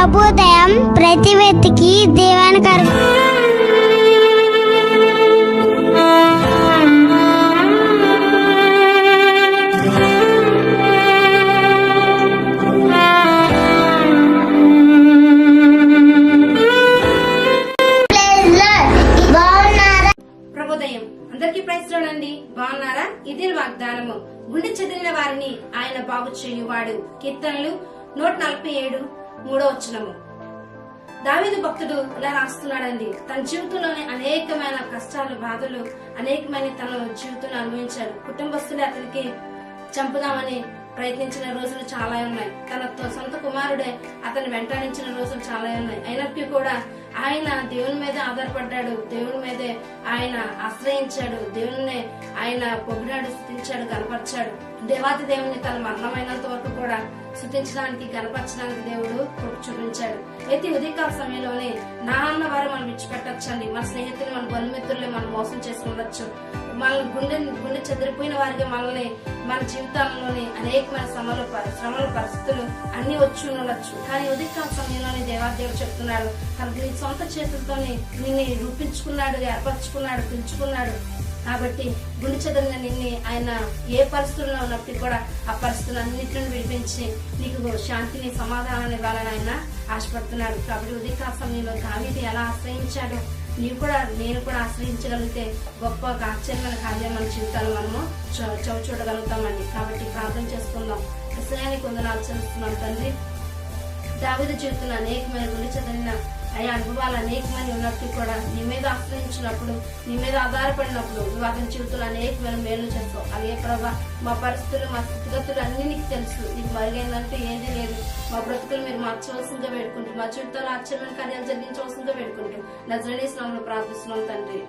ప్రభుదయం ప్రతి వ్యక్తికి దీవెనకరం. బాగున్నారా ప్రభుదయం అందరికీ ప్రైజ్లోనండి బాగున్నారా? ఇది వాగ్దానము. గుండె చెదిరిన వారిని ఆయన బాగు చేయువాడు. కీర్తనలు నూట నలభై ఏడు. మూడో వచనము దావీదు భక్తుడు ఇలా రాస్తున్నాడండి తన జీవితంలోనే అనేకమైన కష్టాలు బాధలు అనేకమైన తన జీవితంలో అనుభవించాడు. కుటుంబస్తులే అతనికి చంపుదామని ప్రయత్నించిన రోజులు చాలా ఉన్నాయి. తన సొంత కుమారుడే అతను వెంటాడించిన రోజులు చాలా ఉన్నాయి. అయినప్పటికీ కూడా ఆయన దేవుని మీద ఆధారపడ్డాడు. దేవుని మీదే ఆయన ఆశ్రయించాడు. దేవుని ఆయన పొగిడాడు స్థితించాడు కనపరిచాడు దేవాతి దేవుని తన మరణమైనంత వరకు కూడా శుద్ధించడానికి కనపరచడానికి దేవుడు చూపించాడు. అయితే ఉదయకాల సమయంలోనే నా అన్న వారు మనం విడిచిపెట్టచ్చండి. మన స్నేహితులు మన బంధుమిత్రులు మనం మోసం చేసుకుండొచ్చు. మన గుండె గుండె చెదిరిపోయిన వారికి మనల్ని మన జీవితాల్లోని అనేకమైన శ్రమలు ప- పరిస్థితులు అన్ని వచ్చి ఉండొచ్చు. కానీ ఉదయకాల సమయంలోనే దేవాదేవుడు చెప్తున్నాడు తన నీ సొంత చేతులతోనే నిన్ను రూపించుకున్నాడు ఏర్పరచుకున్నాడు పిలుచుకున్నాడు కాబట్టి గుండె నిన్ని నిన్ను ఆయన ఏ పరిస్థితుల్లో ఉన్నప్పటికీ కూడా ఆ పరిస్థితులు అన్నింటిని విడిపించి నీకు శాంతిని సమాధానాన్ని ఇవ్వాలని ఆయన ఆశపడుతున్నాడు కాబట్టి ఉదయకాల సమయంలో దావీది ఎలా ఆశ్రయించాడో నీవు కూడా నేను కూడా ఆశ్రయించగలిగితే గొప్ప ఆశ్చర్యమైన కార్యం మన జీవితాలు మనము చూ- చవి చూడగలుగుతామండి. కాబట్టి ప్రార్థన చేసుకుందాం. విషయానికి కొందరు చెల్లిస్తున్నాం తండ్రి. దావిద జీవితంలో అనేకమైన గురించి చదివిన అయ్యా అనుభవాలు అనేకమంది ఉన్నట్టు కూడా నీ మీద ఆశ్రయించినప్పుడు నీ మీద ఆధారపడినప్పుడు నువ్వు అతని జీవితంలో అనేకమైన మేలు చేస్తావు. అలాగే ప్రభా మా పరిస్థితులు మా స్థితిగతులు అన్ని నీకు తెలుసు. నీకు మరుగైందంటే ఏది లేదు. మా బ్రతుకులు మీరు మార్చవలసిందిగా వేడుకుంటూ మా జీవితంలో ఆశ్చర్యమైన కార్యాలు జరిగించవలసిందిగా వేడుకుంటూ నజరడీ స్నామంలో ప్రార్థిస్తున్నాం తండ్రి.